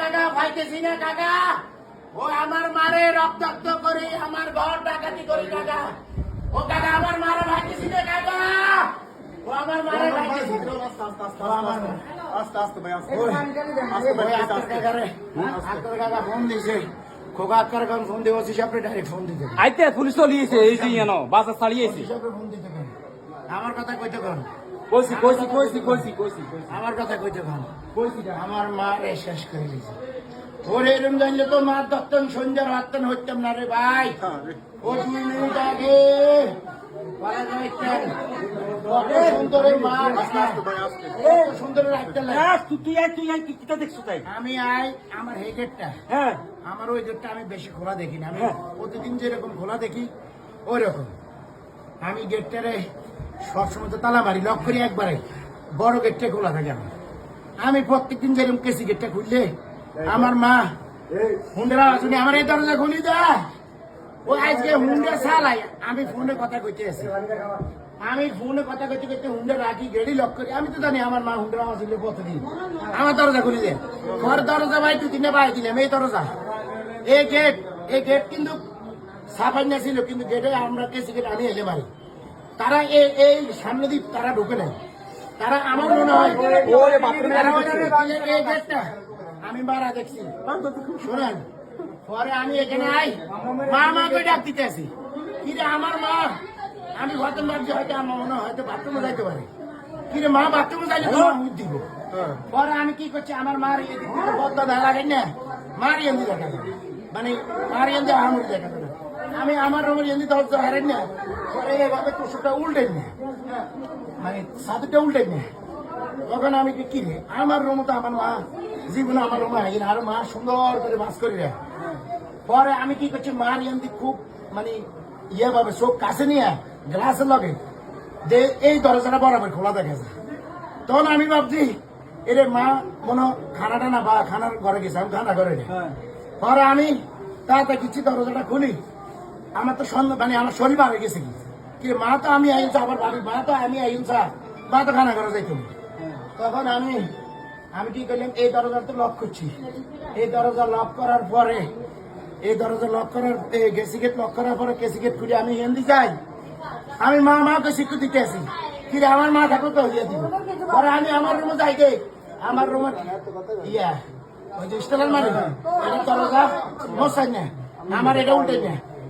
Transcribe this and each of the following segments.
কাকা পাইতেছি না কাকা ও আমার মারে রক্তাক্ত করি আমার ঘর ডাকাতি করি কাকা ও কাকা আমার মারে পাইতেছি না কাকা ও আমার মারে পাইতেছি ও আমার আস্তে আস্তে ভাই আস্তে আস্তে ভাই ওই আস্তে আক্তার কাকারে, আক্তার কাকা ফোন দিছে। খোকা আক্তার কাকা ফোন দিয়ে ওসি সাহেবরে ডাইরেক্ট ফোন দিতে আইতে পুলিশ তো লিয়েছে এই যে জানো বাসা ছাড়িয়েছে। ফোন দিতে আমার কথা কইতে কোন কইছি কইছি কইছি কইছি কইছি কইছি। আমার কথা কইতে কোন? আমার মা রে শেষ করে দিয়েছে। ওরে এরম জানলে তো মা দত্তন সন্ধ্যার হাতন হইতাম না রে ভাই। ও দুই মিনিট আগে। হ্যাঁ। আমি আই আমার হ্যাঁ। আমার ওই গেটটা আমি বেশি খোলা দেখি না আমি হ্যাঁ। প্রতিদিন যেরকম খোলা দেখি ওই রকম আমি গেটটারে সবসময় তো তালা মারি লক করি একবারে। বড় গেটটা খোলা থাকে আমার। আমি প্রত্যেকদিন যেরকম কেসি গেটটা খুললে আমার মা হুন্ডারা আসুনি আমার এই দরজা খুলি দা। ও আজকে হুন্ডা চালাই আমি ফোনে কথা কইতে আছি আমি ফোনে কথা কইতে কইতে হুন্ডা রাখি গেড়ি লক করি। আমি তো জানি আমার মা হুন্ডা আসলে কতদিন। আমার দরজা খুলি দে। ঘর দরজা ভাই তুই তিনে বাই দিলাম এই দরজা। এই গেট এই গেট কিন্তু সাফাই না ছিল কিন্তু গেটে আমরা কেসি গেট আমি এলে পারি তারা এই সামনে দিক তারা ঢুকে নেয় তারা আমার মনে হয় এই- গেটটা আমি মারা দেখছি। শোনেন পরে আমি এখানে আই মা মা করে ডাক দিতে আসি। কিরে আমার মা আমি হয়তো ভাবছি হয়তো আমার মনে হয়তো বাথরুমে যাইতে পারে। কিরে মা বাথরুমে যাইলে তো? দিব। পরে আমি কি করছি আমার মার বদলা দেখা লাগে না মার এমনি দেখা মানে মার এমনি আমার দেখা। আমি আমার রুমের এমনি দরজা হারেন না পরে এভাবে কুসুটা উল্টে না মানে সাধুটা উল্টে না তখন আমি কি কিনে আমার রুম তো আমার মা জীবনে আমার রুমে আগে আর মা সুন্দর করে বাস করি রে। পরে আমি কি করছি? মার এমনি খুব মানে ইয়ে ভাবে চোখ কাছে নিয়ে গ্লাসের লগে যে এই দরজাটা বরাবর খোলা দেখে তখন আমি ভাবছি এরে মা মনে খানাটা না বা খানার ঘরে গেছে। আমি খানা ঘরে পরে আমি তাড়াতাড়ি কিছু দরজাটা খুলি। আমার তো সন্ধ্যা মানে আমার শরীর ভাবে গেছে কি কি, মা তো আমি আইনছা আবার ভাবি মা তো আমি আইনছা মা তো খানা ঘরে যাইতো তখন আমি আমি কি করলাম, এই দরজা তো লক করছি। এই দরজা লক করার পরে, এই দরজা লক করার গেসি গেট লক করার পরে কেসি গেট খুলে আমি হিন্দি যাই। আমি মা মা মাকে স্বীকৃতি দিতে আসি কিরে আমার মা ঠাকুর তো হইয়া দিব পরে আমি আমার রুমে যাই গে। আমার রুমে, ইয়া, ওই যে স্টেলার মারি এটা দরজা মশাই না, আমার এটা উল্টে না।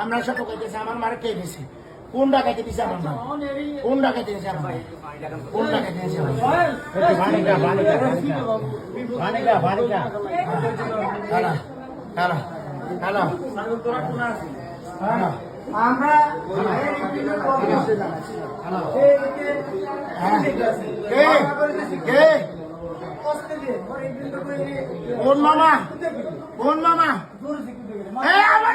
আমরা সব টোকাইতেছি আমার মারে কে দিছি? কোন ডাকাইতে দিছে আমার মা? কোন ডাকাইতে দিছে আমার? কোন ডাকাইতে দিছে আমার মা? হ্যালো হ্যালো হ্যালো হ্যালো আমরা কোন মামা? কোন মামা? আমার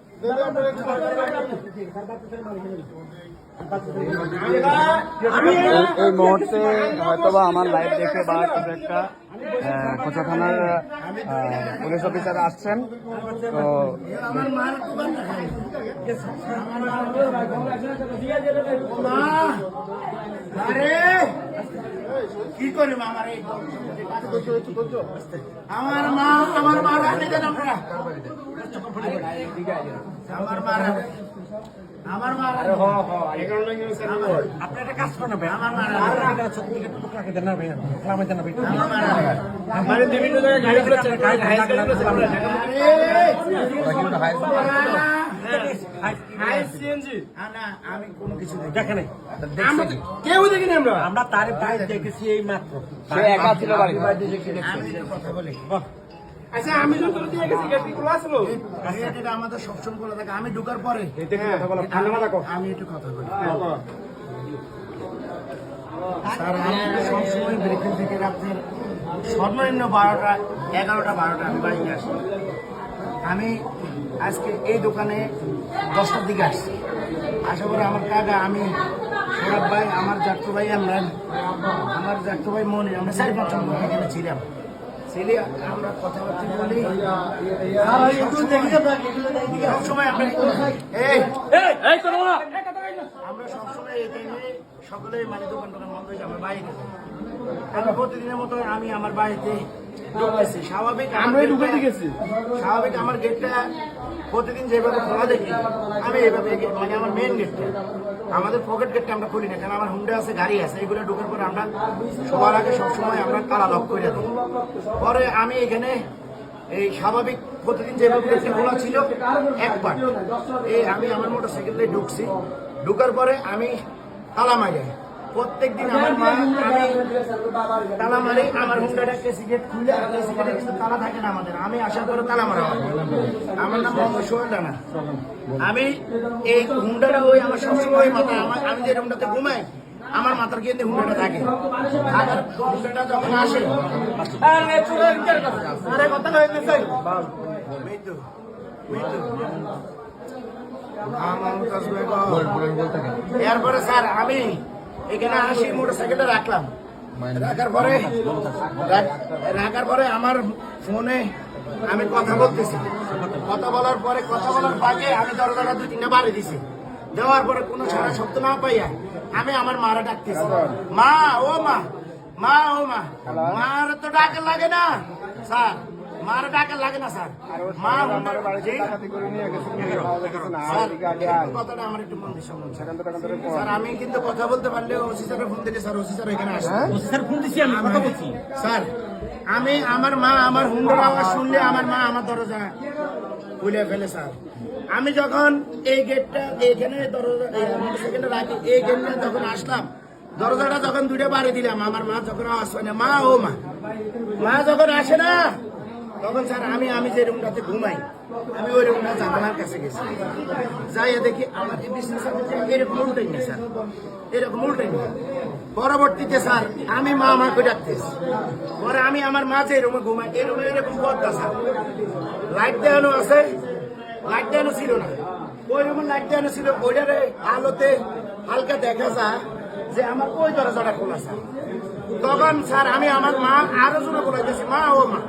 এই মুহূর্তে হয়তোবা আমার লাইভ দেখে বা কিছু একটা কোচা থানার পুলিশ অফিসার আসছেন। তো কি আমার আমার মা আমার মা আপনারা। আপনি একটা কাজ করেন ভাই আমার মানে বিভিন্ন জায়গায় গাড়ি গাড়ি আমি কোনো কিছু দেখে নাই আমরা কেউ দেখিনি আমরা আমরা তার দেখেছি এই মাত্র সে একা ছিল বাড়িতে আমি কথা বলি আচ্ছা আমি তো তোর দিয়ে গেছি গেট খোলা ছিল এটা আমাদের সবসময় খোলা থাকে। আমি ঢুকার পরে কথা বলো ঠান্ডা মাথা কর। আমি একটু কথা বলি। স্যার আমি সবসময় ব্রেকিং থেকে রাত্রের সর্বনিম্ন বারোটা এগারোটা বারোটা আমি বাড়িতে আসি। আমি আজকে এই দোকানে দশটার দিকে আসছি। আশা পরে আমার কাকা আমি সৌরভ ভাই আমার জাট্টু ভাই আমরা আমার জাট্টু ভাই মনে আমরা চারি পাঁচ ছিলাম। ছেলে আমরা কথাবার্তা বলি। সবসময় আমরা এই এই করো না আমরা সবসময় এই টাইমে সকলে মানে দোকান টোকান বন্ধ হয়ে যাবে বাইরে বাড়িতে আমি প্রতিদিনের মতো আমি আমার বাড়িতে ঢুকেছি। স্বাভাবিক আমরাই ঢুকে। স্বাভাবিক আমার গেটটা প্রতিদিন যেভাবে খোলা দেখি আমি এইভাবে গে- মানে আমার মেন গেটটা আমাদের পকেট গেটটা আমরা খুলি না কারণ আমার হুন্ডা আছে গাড়ি আছে এগুলো ঢোকার পরে আমরা সবার আগে সবসময় আমরা তালা লক করে দিই। পরে আমি এখানে এই স্বাভাবিক প্রতিদিন যেভাবে গেটটা খোলা ছিল একবার। এই আমি আমার মোটর সাইকেলে ঢুকছি। ঢুকার পরে আমি তালা মারি। প্রত্যেক দিন আমার মা আমি তালা মারি আমার হুন্ডাটা সিগারেট খুলে সিগারেটে কিন্তু তালা থাকে না আমাদের। আমি আসার পরে তালা মারা আমার নাম মোহাম্মদ সোহেল রানা। আমি এই হুন্ডাটা ওই আমার সবসময় মাথা আমার আমি যে রুমটাতে ঘুমাই আমার মাথার কিন্তু হুন্ডাটা থাকে? হুন্ডাটা যখন আসে আরে কথা হয়েছে মৃত্যু মৃত্যু মমতাজ বেগম। এরপরে স্যার আমি এখানে আসি মোটর সাইকেলটা রাখলাম। রাখার পরে রাখার পরে আমার ফোনে আমি কথা বলতেছি। কথা বলার পরে কথা বলার ফাঁকে আমি দরজাটা দুই তিনটা বাড়ি দিছি। দেওয়ার পরে কোনো সারা শব্দ না পাইয়া আমি আমার মারা ডাকতেছি। মা, ও মা মা, ও মা, মার তো ডাকে লাগে না। স্যার মার ডাকে লাগে না স্যার। মা আমার বাড়িতে জি? করে নিয়ে গেছে। কথাটা আমার একটু মন দিয়ে শুনুন, স্যার। আমি কিন্তু কথা বলতে পারলে ওসি স্যারের ফোন থেকে স্যার ওসি স্যার এখানে আসে স্যার ফোন দিছি আমি কথা বলছি। স্যার আমি আমার মা আমার হুন্ডার আওয়াজ শুনলে আমার মা আমার দরজা খুলে ফেলে স্যার। আমি যখন এই গেটটা এখানে দরজা মোটরসাইকেলটা রাখি এই গেটটা যখন আসলাম দরজাটা যখন দুইটা বাড়ি দিলাম আমার মা যখন আওয়াজ পায় না মা ও মা। মা যখন আসে না তখন স্যার, আমি আমি যে রুমটাতে ঘুমাই, আমি ওই রুমটা জানালার কাছে গেছি। যাইয়া দেখি আমার এই বিজনেস এরকম উল্টাই না স্যার। এরকম উল্টাই না পরবর্তীতে স্যার, আমি মা আমাকে ডাকতেছি পরে আমি আমার মা যে রুমে ঘুমাই, এই রুমে এরকম পদ্মা স্যার। লাইট দেওয়ানো আছে লাইট দেওয়ানো ছিল না। ওই রুমে লাইট দেওয়ানো ছিল ওইটারে আলোতে হালকা দেখা যায় যে আমার ওই দরজাটা খোলা স্যার। তখন স্যার, আমি আমার মা আরও জোরে বলাইতেছি, মা ও মা।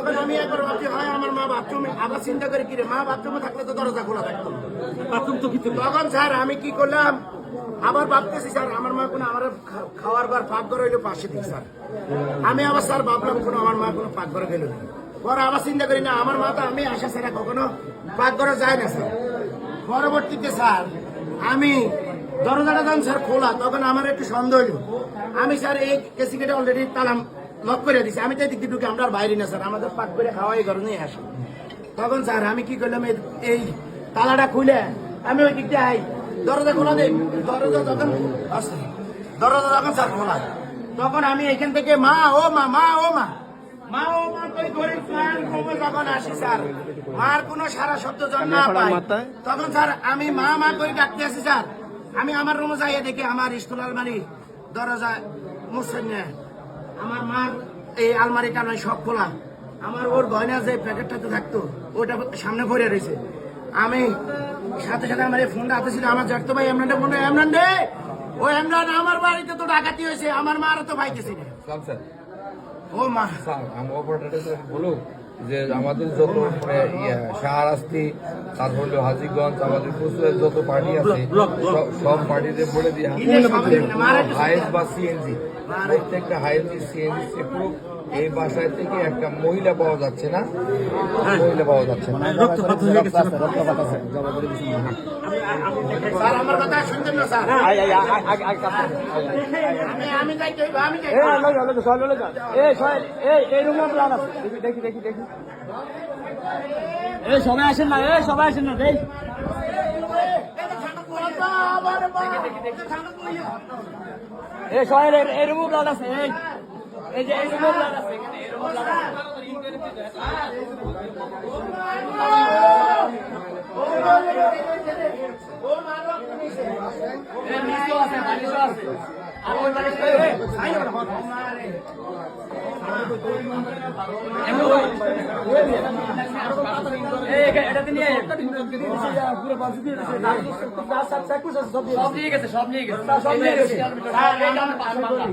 তখন আমি একবার ভাবছি হয় আমার মা বাথরুমে আবার চিন্তা করে কিরে মা বাথরুমে থাকলে তো দরজা খোলা থাকতো। বাথরুম তো ভিতরে তখন স্যার আমি কি করলাম আবার ভাবতেছি স্যার আমার মা কোনো আমার খাওয়ার বার পাক ঘর হইল পাশে দিক স্যার। আমি আবার স্যার ভাবলাম কোনো আমার মা কোনো পাক ঘরে গেল না। পরে আবার চিন্তা করি না আমার মা তো আমি আসা ছাড়া কখনো পাক ঘরে যায় না স্যার। পরবর্তীতে স্যার আমি দরজাটা যখন স্যার খোলা তখন আমার একটু সন্দেহ হইল। আমি স্যার এই এসি গেটে অলরেডি তালাম। লক করে দিছি। আমি তো এদিক দিয়ে ঢুকে আমরা আর বাইরে না স্যার। আমাদের পাক করে খাওয়াই ঘরে নিয়ে আসি তখন স্যার আমি কি করলাম এই- তালাটা খুলে আমি ওই দিক দিয়ে আই। দরজা খোলা দেই। দরজা যখন দরজা যখন স্যার খোলা। তখন আমি এখান থেকে মা ও মা মা ও মা। মা ও মা কই স্যার যখন আসি স্যার মার কোনো সারা শব্দ জন না পাই তখন স্যার আমি মা মা করে ডাকতে আসি স্যার। আমি আমার রুমে যাইয়ে দেখি আমার স্কুল বাড়ি দরজা মুসেন আমার মার এই আলমারিটা নয় সব খোলা। আমার ওর গয়না যে প্যাকেটটাতে থাকতো ওটা সামনে ভরে রয়েছে। আমি সাথে সাথে আমার এই ফোনটা হাতে ছিল আমার জাগতো ভাই এমরানটা ফোনটা এমরান রে ও এমরান আমার বাড়িতে তো ডাকাতি হয়েছে আমার মারও তো ভাইতেছে না ও মা। বলুক। যে আমাদের যত মানে ইয়ে, শাহরাস্তি তারপর হলো হাজিগঞ্জ আমাদের প্রচুর যত পার্টি আছে সব- পার্টিতে বলে দিয়ে। হাইস বা সিএনজি প্রত্যেকটা হাইস সিএনজি চেক এই বাসায় থেকে একটা মহিলা পাওয়া যাচ্ছে না। মহিলা পাওয়া যাচ্ছে না। হয়ে দেখি দেখি দেখি দেখি। এই সবাই আসেন না এই সবাই আসেন না দেই। এই সবাই এই রুমও ব্লাড আছে এই। এই যে আছে সব নিয়ে গেছে সব নিয়ে গেছে আর এটা আমার পাশে বাংলা।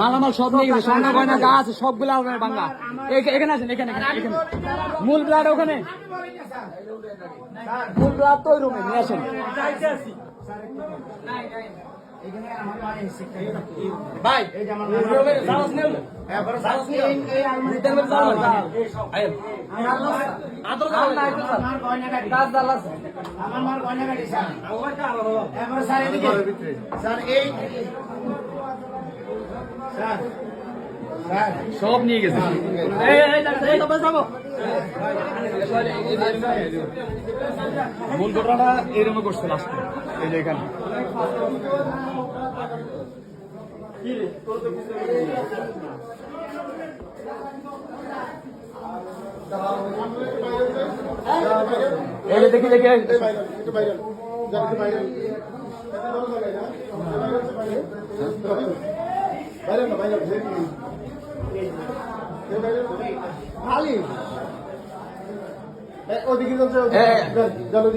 মালামাল সব নিয়ে গেছে সোনা গয়না যা আছে সবগুলো বাংলা এখানে আছেন এখানে এখানে মূল ব্লাড ওখানে? মূল ব্লাড তো ওই রুমে নিয়ে আসেন। ভাই আমার স্যার এই স্যার সব নিয়ে গেছে মূল ঘটনাটা এরকম করছে লাস্টে এই যে এখানে দেখি দেখি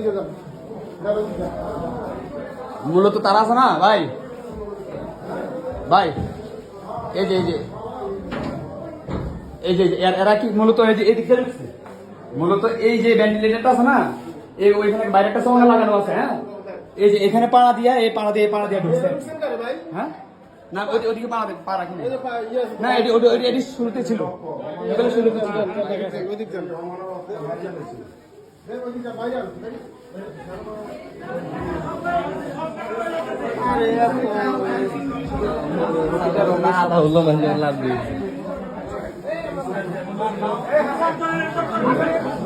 যান। মূলত তারা আছে না? ভাই। ভাই। এই যে এই যে। এই যে এর- কি মূলত এই যে এদিকে ঢুকছে মূলত এই যে ভেন্টিলেটরটা আছে না এই ওইখানে বাইরে একটা সঙ্গে লাগানো আছে হ্যাঁ? এই যে এখানে পাড়া দিয়া এই পাড়া দিয়ে পাড়া দিয়ে ঢুকছে। হ্যাঁ? না ওই- ওইদিকে পাড়া দে- পা রাখিনি পা- ইয়ে আছে। না এটি ওটি- ওটি- এটি শুরুতে ছিল এগুলো শুরুতে ছিল ওদিক ওদিক যান।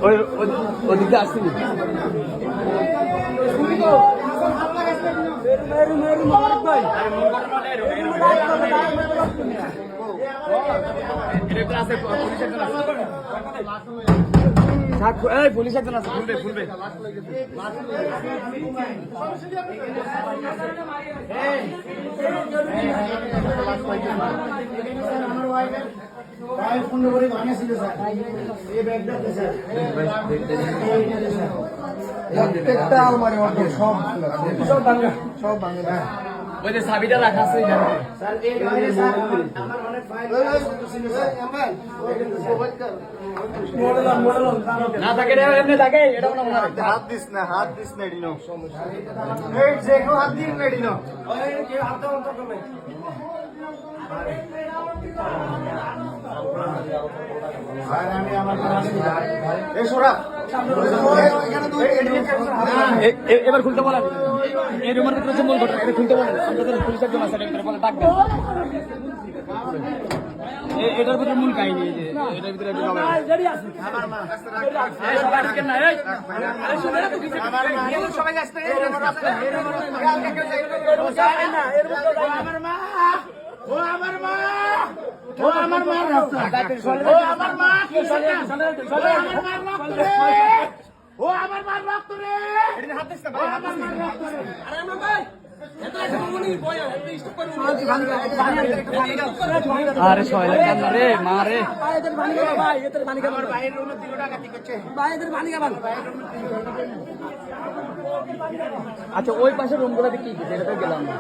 ওই ওদিকে আসছিনি এই পুলিশ আছে খুলবে খুলবে আমার ওয়াইফের প্রত্যেকটা আলমারি সব সব ভাঙা সব ওই যে চাবিটা রাখা আছে স্যার এই বাইরে স্যার আমার আমার অনেক ফাইল ছিল স্যার। না থাকে এমনি থাকে মনে হাত দিস না হাত দিস না এই যে কেউ হাত রেডি না ওই কেউ হাত দেওয়ার দরকার নেই আর আমি আমার এই সোরা। এ- এ- এবার খুলতে বলেন। এই রুমের ভিতরে যে মূল ঘটনা এটা খুলতে বলেন। আমরা তো পুলিশ একজন আছে এটা বলে ডাকবেন। এ- এটার ভিতরে মূল কাহিনী এই যে এটার ভিতরে একটু আমার মা। ও আমার মা। ও আমার মা। রাস্তা। ও আমার মা। ও আমার মা রক্ত রে ও আমার রক্ত আরে আমার ভাই আরে সয়লা কান্না রে মা রে রুমে আচ্ছা ওই পাশের রুমগুলোতে কি কি সেটা তো গেলাম না